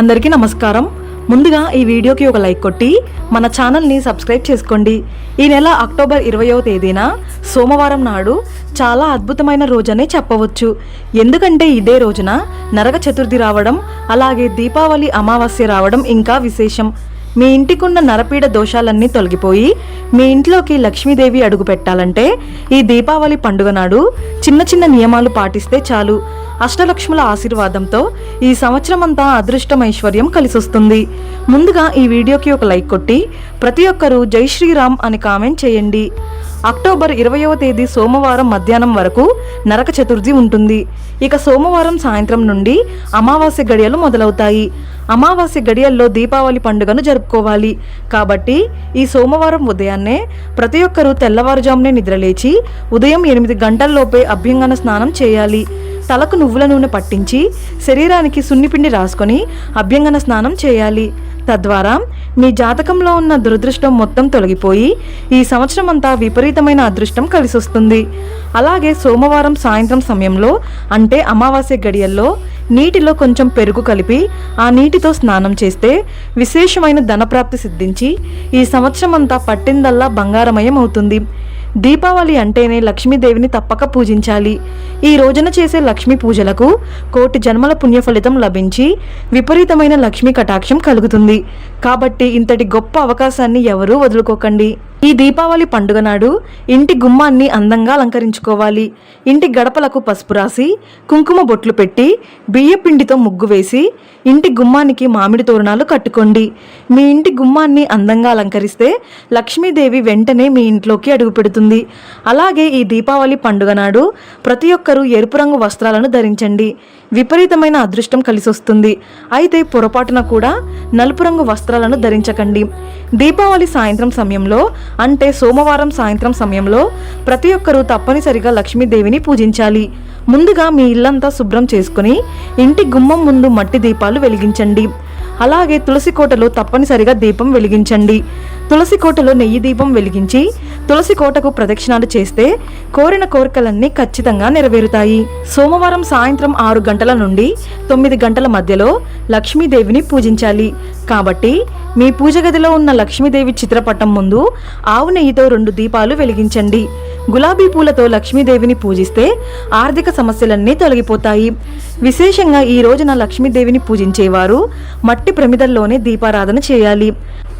అందరికీ నమస్కారం. ముందుగా ఈ వీడియోకి ఒక లైక్ కొట్టి మన ఛానల్ని సబ్స్క్రైబ్ చేసుకోండి. ఈ నెల అక్టోబర్ ఇరవయో తేదీన సోమవారం నాడు చాలా అద్భుతమైన రోజనే చెప్పవచ్చు. ఎందుకంటే ఇదే రోజున నరక చతుర్థి రావడం అలాగే దీపావళి అమావాస్య రావడం ఇంకా విశేషం. మీ ఇంటికున్న నరపీడ దోషాలన్నీ తొలగిపోయి మీ ఇంట్లోకి లక్ష్మీదేవి అడుగు పెట్టాలంటే ఈ దీపావళి పండుగ నాడు చిన్న చిన్న నియమాలు పాటిస్తే చాలు. అష్టలక్ష్ముల ఆశీర్వాదంతో ఈ సంవత్సరం అంతా అదృష్టం ఐశ్వర్యం కలిసొస్తుంది. ముందుగా ఈ వీడియోకి ఒక లైక్ కొట్టి ప్రతి ఒక్కరూ జై శ్రీరామ్ అని కామెంట్ చేయండి. అక్టోబర్ ఇరవయవ తేదీ సోమవారం మధ్యాహ్నం వరకు నరక చతుర్థి ఉంటుంది. ఇక సోమవారం సాయంత్రం నుండి అమావాస్య గడియలు మొదలవుతాయి. అమావాస్య గడియల్లో దీపావళి పండుగను జరుపుకోవాలి. కాబట్టి ఈ సోమవారం ఉదయాన్నే ప్రతి ఒక్కరూ తెల్లవారుజామునే నిద్రలేచి ఉదయం ఎనిమిది గంటల్లోపే అభ్యంగన స్నానం చేయాలి. తలకు నువ్వుల నూనె పట్టించి శరీరానికి సున్నిపిండి రాసుకొని అభ్యంగన స్నానం చేయాలి. తద్వారా మీ జాతకంలో ఉన్న దురదృష్టం మొత్తం తొలగిపోయి ఈ సంవత్సరం అంతా విపరీతమైన అదృష్టం కలిసొస్తుంది. అలాగే సోమవారం సాయంత్రం సమయంలో అంటే అమావాస్య గడియల్లో నీటిలో కొంచెం పెరుగు కలిపి ఆ నీటితో స్నానం చేస్తే విశేషమైన ధనప్రాప్తి సిద్ధించి ఈ సంవత్సరం అంతా పట్టిందల్లా బంగారమయం అవుతుంది దీపావళి అంటేనే లక్ష్మీదేవిని తప్పక పూజించాలి. ఈ రోజున చేసే లక్ష్మీ పూజలకు కోటి జన్మల పుణ్యఫలితం లభించి విపరీతమైన లక్ష్మీ కటాక్షం కలుగుతుంది. కాబట్టి ఇంతటి గొప్ప అవకాశాన్ని ఎవరూ వదులుకోకండి. ఈ దీపావళి పండుగ నాడు ఇంటి గుమ్మాన్ని అందంగా అలంకరించుకోవాలి. ఇంటి గడపలకు పసుపు రాసి కుంకుమ బొట్లు పెట్టి బియ్యపిండితో ముగ్గు వేసి ఇంటి గుమ్మానికి మామిడి తోరణాలు కట్టుకోండి. మీ ఇంటి గుమ్మాన్ని అందంగా అలంకరిస్తే లక్ష్మీదేవి వెంటనే మీ ఇంట్లోకి అడుగుపెడుతుంది అలాగే ఈ దీపావళి పండుగ నాడు ప్రతి ఒక్కరూ ఎరుపు రంగు వస్త్రాలను ధరించండి. విపరీతమైన అదృష్టం కలిసొస్తుంది. అయితే పొరపాటున కూడా నలుపు రంగు వస్త్రాలను ధరించకండి. దీపావళి సాయంత్రం సమయంలో అంటే సోమవారం సాయంత్రం సమయంలో ప్రతి ఒక్కరూ తప్పనిసరిగా లక్ష్మీదేవిని పూజించాలి. ముందుగా మీ ఇల్లంతా శుభ్రం చేసుకుని ఇంటి గుమ్మం ముందు మట్టి దీపాలు వెలిగించండి. అలాగే తులసి కోటలో తప్పనిసరిగా దీపం వెలిగించండి. తులసి కోటలో నెయ్యి దీపం వెలిగించి తులసి కోటకు ప్రదక్షిణాలు చేస్తే కోరిన కోరికలన్నీ ఖచ్చితంగా నెరవేరుతాయి. సోమవారం సాయంత్రం ఆరు గంటల నుండి తొమ్మిది గంటల మధ్యలో లక్ష్మీదేవిని పూజించాలి. కాబట్టి మీ పూజ గదిలో ఉన్న లక్ష్మీదేవి చిత్రపటం ముందు ఆవు నెయ్యితో రెండు దీపాలు వెలిగించండి. గులాబీ పూలతో లక్ష్మీదేవిని పూజిస్తే ఆర్థిక సమస్యలన్నీ తొలగిపోతాయి. విశేషంగా ఈ రోజున లక్ష్మీదేవిని పూజించేవారు మట్టి ప్రమిదల్లోనే దీపారాధన చేయాలి.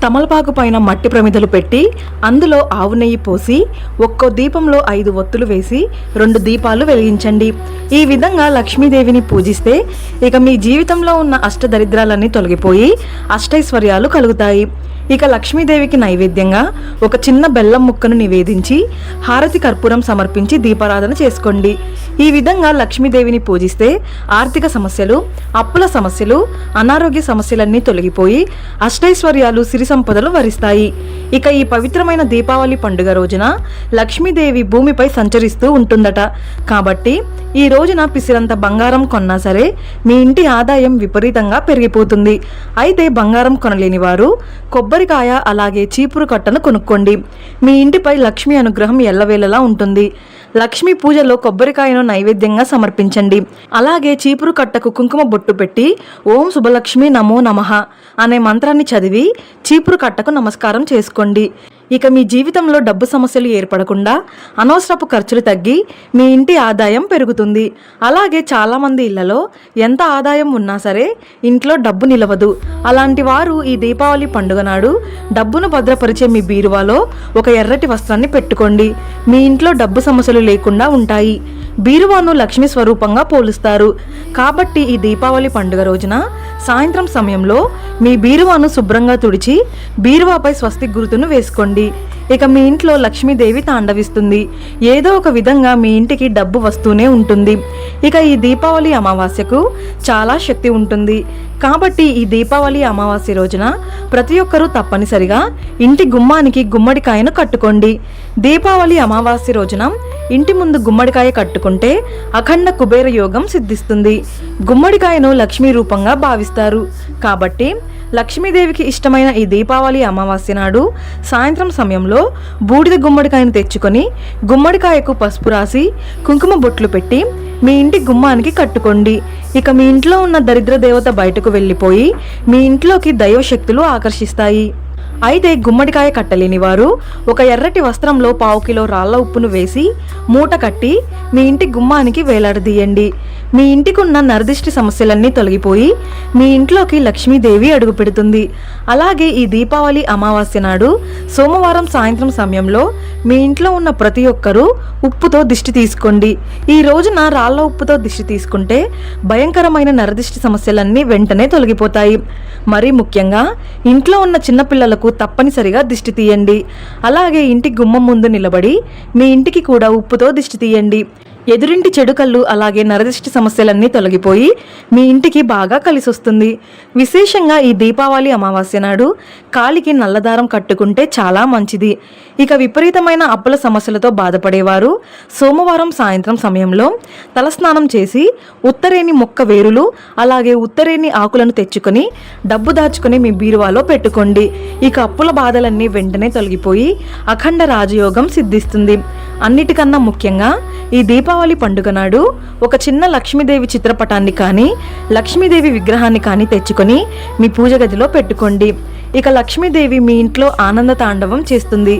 తమలపాకు పైన మట్టి ప్రమిదలు పెట్టి అందులో ఆవు నెయ్యి పోసి ఒక్కో దీపంలో ఐదు ఒత్తులు వేసి రెండు దీపాలు వెలిగించండి. ఈ విధంగా లక్ష్మీదేవిని పూజిస్తే ఇక మీ జీవితంలో ఉన్న అష్టదరిద్రాలన్నీ తొలగిపోయి అష్టైశ్వర్యాలు కలుగుతాయి. ఇక లక్ష్మీదేవికి నైవేద్యంగా ఒక చిన్న బెల్లం ముక్కను నివేదించి హారతి కర్పూరం సమర్పించి దీపారాధన చేసుకోండి. ఈ విధంగా లక్ష్మీదేవిని పూజిస్తే ఆర్థిక సమస్యలు అప్పుల సమస్యలు అనారోగ్య సమస్యలన్నీ తొలగిపోయి అష్టైశ్వర్యాలు సిరి సంపదలు వరిస్తాయి. ఇక ఈ పవిత్రమైన దీపావళి పండుగ రోజున లక్ష్మీదేవి భూమిపై సంచరిస్తూ ఉంటుందట. కాబట్టి ఈ రోజున పిసిరంత బంగారం కొన్నా సరే మీ ఇంటి ఆదాయం విపరీతంగా పెరిగిపోతుంది. అయితే బంగారం కొనలేని వారు కొబ్బరి కొబ్బరికాయ అలాగే చీపురు కట్టను కొనుక్కోండి. మీ ఇంటిపై లక్ష్మీ అనుగ్రహం ఎల్లవేళలా ఉంటుంది. లక్ష్మీ పూజలో కొబ్బరికాయను నైవేద్యంగా సమర్పించండి. అలాగే చీపురు కట్టకు కుంకుమ బొట్టు పెట్టి ఓం శుభలక్ష్మి నమో నమః అనే మంత్రాన్ని చదివి చీపురు కట్టకు నమస్కారం చేసుకోండి. ఇక మీ జీవితంలో డబ్బు సమస్యలు ఏర్పడకుండా అనవసరపు ఖర్చులు తగ్గి మీ ఇంటి ఆదాయం పెరుగుతుంది. అలాగే చాలామంది ఇళ్ళలో ఎంత ఆదాయం ఉన్నా సరే ఇంట్లో డబ్బు నిలవదు. అలాంటి వారు ఈ దీపావళి పండుగ నాడు డబ్బును భద్రపరిచే మీ బీరువాలో ఒక ఎర్రటి వస్త్రాన్ని పెట్టుకోండి. మీ ఇంట్లో డబ్బు సమస్యలు లేకుండా ఉంటాయి. బీరువాను లక్ష్మి స్వరూపంగా పోలుస్తారు. కాబట్టి ఈ దీపావళి పండుగ రోజున సాయంత్రం సమయంలో మీ బీరువాను శుభ్రంగా తుడిచి బీరువాపై స్వస్తి గుర్తును వేసుకోండి. ఇక మీ ఇంట్లో లక్ష్మీదేవి తాండవిస్తుంది. ఏదో ఒక విధంగా మీ ఇంటికి డబ్బు వస్తూనే ఉంటుంది. ఇక ఈ దీపావళి అమావాస్యకు చాలా శక్తి ఉంటుంది. కాబట్టి ఈ దీపావళి అమావాస్య రోజున ప్రతి ఒక్కరూ తప్పనిసరిగా ఇంటి గుమ్మానికి గుమ్మడికాయను కట్టుకోండి. దీపావళి అమావాస్య రోజున ఇంటి ముందు గుమ్మడికాయ కట్టుకుంటే అఖండ కుబేర యోగం సిద్ధిస్తుంది. గుమ్మడికాయను లక్ష్మీ రూపంగా భావిస్తారు. కాబట్టి లక్ష్మీదేవికి ఇష్టమైన ఈ దీపావళి అమావాస్య నాడు సాయంత్రం సమయంలో బూడిద గుమ్మడికాయను తెచ్చుకొని గుమ్మడికాయకు పసుపు రాసి కుంకుమ బొట్లు పెట్టి మీ ఇంటి గుమ్మానికి కట్టుకోండి. ఇక మీ ఇంట్లో ఉన్న దరిద్ర దేవత బయటకు వెళ్ళిపోయి మీ ఇంట్లోకి దైవశక్తులు ఆకర్షిస్తాయి. అయితే గుమ్మడికాయ కట్టలేని వారు ఒక ఎర్రటి వస్త్రంలో పావు కిలో రాళ్ళ ఉప్పును వేసి మూట కట్టి మీ ఇంటి గుమ్మానికి వేలాడదీయండి. మీ ఇంటికున్న నరదిష్టి సమస్యలన్నీ తొలగిపోయి మీ ఇంట్లోకి లక్ష్మీదేవి అడుగు పెడుతుంది. అలాగే ఈ దీపావళి అమావాస్య నాడు సోమవారం సాయంత్రం సమయంలో మీ ఇంట్లో ఉన్న ప్రతి ఒక్కరూ ఉప్పుతో దిష్టి తీసుకోండి. ఈ రోజున రాళ్ళ ఉప్పుతో దిష్టి తీసుకుంటే భయంకరమైన నరదిష్టి సమస్యలన్నీ వెంటనే తొలగిపోతాయి. మరీ ముఖ్యంగా ఇంట్లో ఉన్న చిన్నపిల్లలకు తప్పనిసరిగా దిష్టి తీయండి. అలాగే ఇంటి గుమ్మం ముందు నిలబడి మీ ఇంటికి కూడా ఉప్పుతో దిష్టి తీయండి. ఎదురింటి చెడు కళ్ళు అలాగే నరదిష్టి సమస్యలన్నీ తొలగిపోయి మీ ఇంటికి బాగా కలిసొస్తుంది. విశేషంగా ఈ దీపావళి అమావాస్య నాడు కాలికి నల్లదారం కట్టుకుంటే చాలా మంచిది. ఇక విపరీతమైన అప్పుల సమస్యలతో బాధపడేవారు సోమవారం సాయంత్రం సమయంలో తలస్నానం చేసి ఉత్తరేని మొక్క వేరులు అలాగే ఉత్తరేని ఆకులను తెచ్చుకొని డబ్బు దాచుకొని మీ బీరువాలో పెట్టుకోండి. ఇక అప్పుల బాధలన్నీ వెంటనే తొలగిపోయి అఖండ రాజయోగం సిద్ధిస్తుంది. అన్నిటికన్నా ముఖ్యంగా ఈ దీపావళి పండుగ నాడు ఒక చిన్న లక్ష్మీదేవి చిత్రపటాన్ని కానీ లక్ష్మీదేవి విగ్రహాన్ని కానీ తెచ్చుకొని మీ పూజ గదిలో పెట్టుకోండి. ఇక లక్ష్మీదేవి మీ ఇంట్లో ఆనంద తాండవం చేస్తుంది.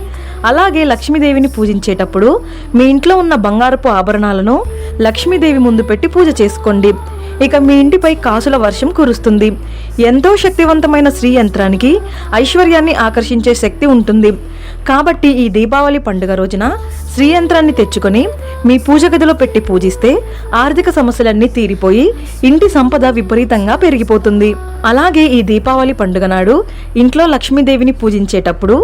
అలాగే లక్ష్మీదేవిని పూజించేటప్పుడు మీ ఇంట్లో ఉన్న బంగారపు ఆభరణాలను లక్ష్మీదేవి ముందు పెట్టి పూజ చేసుకోండి. ఇక మీ ఇంటిపై కాసుల వర్షం కురుస్తుంది. ఎంతో శక్తివంతమైన శ్రీ యంత్రానికి ఐశ్వర్యాన్ని ఆకర్షించే శక్తి ఉంటుంది. కాబట్టి ఈ దీపావళి పండుగ రోజున శ్రీయంత్రాన్ని తెచ్చుకొని మీ పూజ గదిలో పెట్టి పూజిస్తే ఆర్థిక సమస్యలన్నీ తీరిపోయి ఇంటి సంపద విపరీతంగా పెరిగిపోతుంది. అలాగే ఈ దీపావళి పండుగ నాడు ఇంట్లో లక్ష్మీదేవిని పూజించేటప్పుడు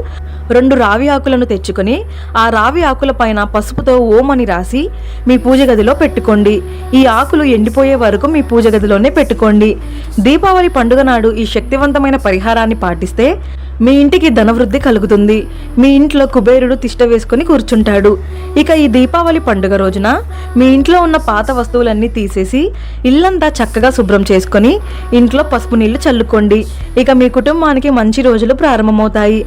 రెండు రావి ఆకులను తెచ్చుకొని ఆ రావి ఆకుల పైన పసుపుతో ఓం అని రాసి మీ పూజ గదిలో పెట్టుకోండి. ఈ ఆకులు ఎండిపోయే వరకు మీ పూజ గదిలోనే పెట్టుకోండి. దీపావళి పండుగ నాడు ఈ శక్తివంతమైన పరిహారాన్ని పాటిస్తే మీ ఇంటికి ధనవృద్ధి కలుగుతుంది. మీ ఇంట్లో కుబేరుడు తిష్ట వేసుకుని కూర్చుంటాడు. ఇక ఈ దీపావళి పండుగ రోజున మీ ఇంట్లో ఉన్న పాత వస్తువులన్నీ తీసేసి ఇల్లంతా చక్కగా శుభ్రం చేసుకొని ఇంట్లో పసుపు నీళ్ళు చల్లుకోండి. ఇక మీ కుటుంబానికి మంచి రోజులు ప్రారంభమవుతాయి.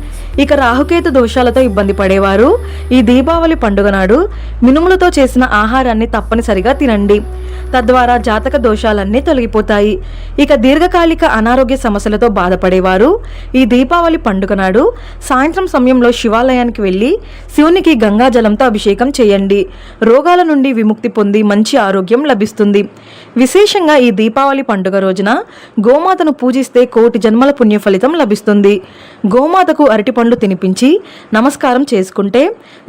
ఇక రాహుకేతు దోషాలతో ఇబ్బంది పడేవారు ఈ దీపావళి పండుగ నాడు మినుములతో చేసిన ఆహారాన్ని తప్పనిసరిగా తినండి. తద్వారా జాతక దోషాలన్నీ తొలగిపోతాయి. ఇక దీర్ఘకాలిక అనారోగ్య సమస్యలతో బాధపడేవారు ఈ దీపావళి పండుగ నాడు సాయంత్రం సమయంలో శివాలయానికి వెళ్ళి శివునికి గంగాజలంతో అభిషేకం చేయండి. రోగాల నుండి విముక్తి పొంది మంచి ఆరోగ్యం లభిస్తుంది. విశేషంగా ఈ దీపావళి పండుగ రోజున గోమాతను పూజిస్తే కోటి జన్మల పుణ్య ఫలితం లభిస్తుంది. గోమాతకు అరటిపండ్లు తినిపించి నమస్కారం చేసుకుంటే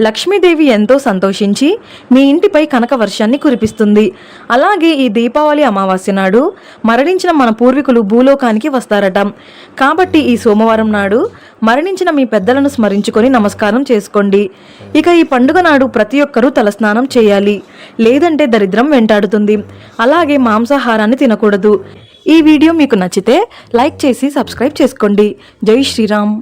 లక్ష్మీదేవి ఎంతో సంతోషించి మీ ఇంటిపై కనక వర్షాన్ని కురిపిస్తుంది. అలా అలాగే ఈ దీపావళి అమావాస్య నాడు మరణించిన మన పూర్వీకులు భూలోకానికి వస్తారట. కాబట్టి ఈ సోమవారం నాడు మరణించిన మీ పెద్దలను స్మరించుకొని నమస్కారం చేసుకోండి. ఇక ఈ పండుగ నాడు ప్రతి ఒక్కరూ తలస్నానం చేయాలి. లేదంటే దరిద్రం వెంటాడుతుంది. అలాగే మాంసాహారాన్ని తినకూడదు. ఈ వీడియో మీకు నచ్చితే లైక్ చేసి సబ్స్క్రైబ్ చేసుకోండి. జై శ్రీరామ్.